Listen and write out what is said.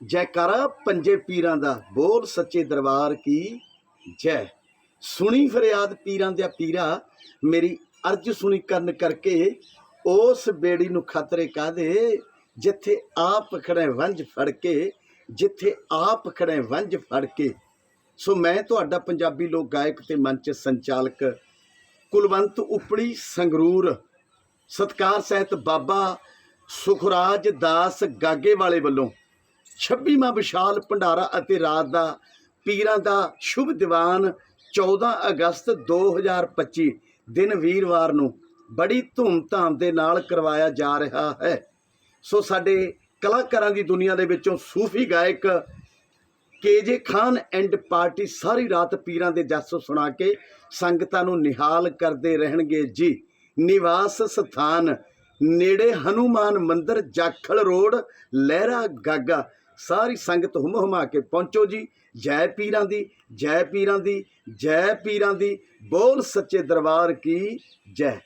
ਜੈਕਾਰਾ ਪੰਜੇ ਪੀਰਾਂ ਦਾ ਬੋਲ ਸੱਚੇ ਦਰਬਾਰ ਕੀ ਜੈ। ਸੁਣੀ ਫਰਿਆਦ ਪੀਰਾਂ ਦੇ ਪੀਰਾ, ਮੇਰੀ ਅਰਜ ਸੁਣੀ ਕਰਨ ਕਰਕੇ ਉਸ ਬੇੜੀ ਨੂੰ ਖਤਰੇ ਕਾਦੇ ਜਿੱਥੇ ਆਪ ਖੜੇ ਵੰਜ ਫੜ ਕੇ ਜਿੱਥੇ ਆਪ ਖੜੇ ਵੰਜ ਫੜ ਕੇ ਸੋ ਮੈਂ ਤੁਹਾਡਾ ਪੰਜਾਬੀ ਲੋਕ ਗਾਇਕ ਤੇ ਮੰਚ ਸੰਚਾਲਕ, ਕੁਲਵੰਤ ਉਪੜੀ ਸੰਗਰੂਰ, ਸਤਕਾਰ ਸਹਿਤ ਬਾਬਾ ਸੁਖਰਾਜ ਦਾਸ ਗਾਗੇ ਵਾਲੇ ਵੱਲੋਂ 26ਵਾਂ ਵਿਸ਼ਾਲ ਭੰਡਾਰਾ ਅਤੇ ਰਾਤ ਦਾ ਪੀਰਾਂ ਦਾ ਸ਼ੁਭ ਦੀਵਾਨ 14 ਅਗਸਤ 2025 ਦਿਨ ਵੀਰਵਾਰ ਨੂੰ ਬੜੀ ਧੂਮਧਾਮ ਦੇ ਨਾਲ ਕਰਵਾਇਆ ਜਾ ਰਿਹਾ ਹੈ। ਸੋ ਸਾਡੇ ਕਲਾਕਾਰਾਂ ਦੀ ਦੁਨੀਆ ਦੇ ਵਿੱਚੋਂ ਸੂਫੀ ਗਾਇਕ ਕੇਜੇ ਖਾਨ ਐਂਡ ਪਾਰਟੀ ਸਾਰੀ ਰਾਤ ਪੀਰਾਂ ਦੇ ਜਸ ਸੁਣਾ ਕੇ ਸੰਗਤਾਂ ਨੂੰ ਨਿਹਾਲ ਕਰਦੇ ਰਹਿਣਗੇ ਜੀ। ਨਿਵਾਸ ਸਥਾਨ ਨੇੜੇ ਹਨੂਮਾਨ ਮੰਦਿਰ ਜਾਖਲ ਰੋਡ, ਲਹਿਰਾ ਗਾਗਾ ਸਾਰੀ ਸੰਗਤ ਹੁਮ ਹੁਮਾ ਕੇ ਪਹੁੰਚੋ ਜੀ। ਜੈ ਪੀਰਾਂ ਦੀ, ਜੈ ਪੀਰਾਂ ਦੀ, ਜੈ ਪੀਰਾਂ ਦੀ। ਬੋਲ ਸੱਚੇ ਦਰਬਾਰ ਕੀ ਜੈ।